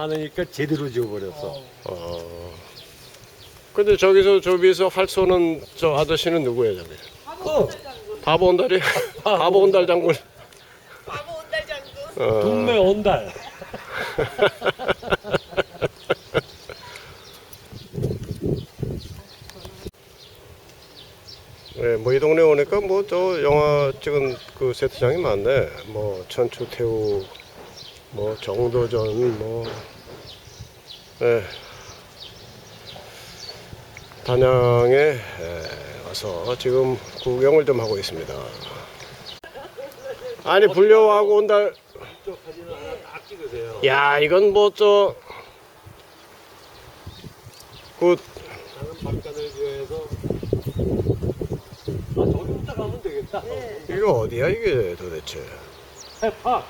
많으니까 제대로 지어버렸어. 어. 근데 저기서 저 위에서 활 쏘는 저 아저씨는 누구예요, 저기? 어, 바보 온달이? 바보 온달 장군. 바보 온달 장군. 어. 동네 온달. 네, 뭐 이 동네 오니까 뭐 저 영화 찍은 그 세트장이 많네. 뭐 천추태우, 뭐 정도전, 뭐 네. 단양에 에, 와서 지금 구경을 좀 하고 있습니다. 아니 불려하고 온달. 딱 찍으세요. 야 이건 밤간을 위해서. 아 저기부터 가면 되겠다. 이거 어디야 이게 도대체? 팍.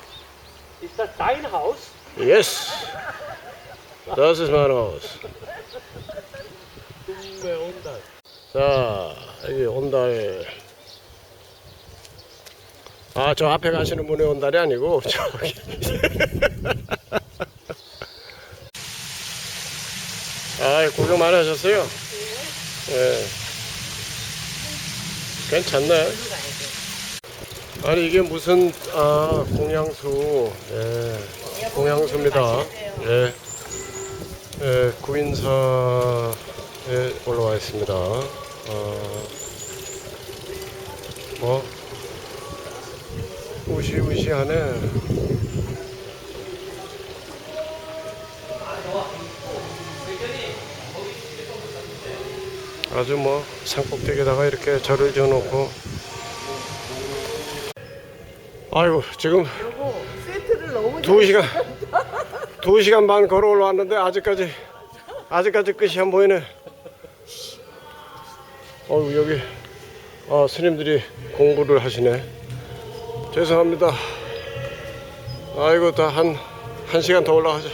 It's a dine house. Yes. Das ist mein Haus. 동네 온달. 자, 여기 온달. 아, 저 앞에 가시는 분이 온달이 아니고, 저기. 아, 구경 많이 하셨어요? 예. 괜찮네. 아니, 이게 무슨, 아, 공양수. 예. 공양수입니다. 예. 예, 구인사에 올라와 있습니다. 어, 뭐, 우시우시하네. 아주 뭐, 산꼭대기에다가 이렇게 절을 지어놓고. 아이고, 지금 두 시간 두 시간 반 걸어 올라왔는데 아직까지 아직까지 끝이 안 보이네. 어우 여기 아 스님들이 공부를 하시네. 죄송합니다. 아이고 다 한 한 시간 더 올라가자.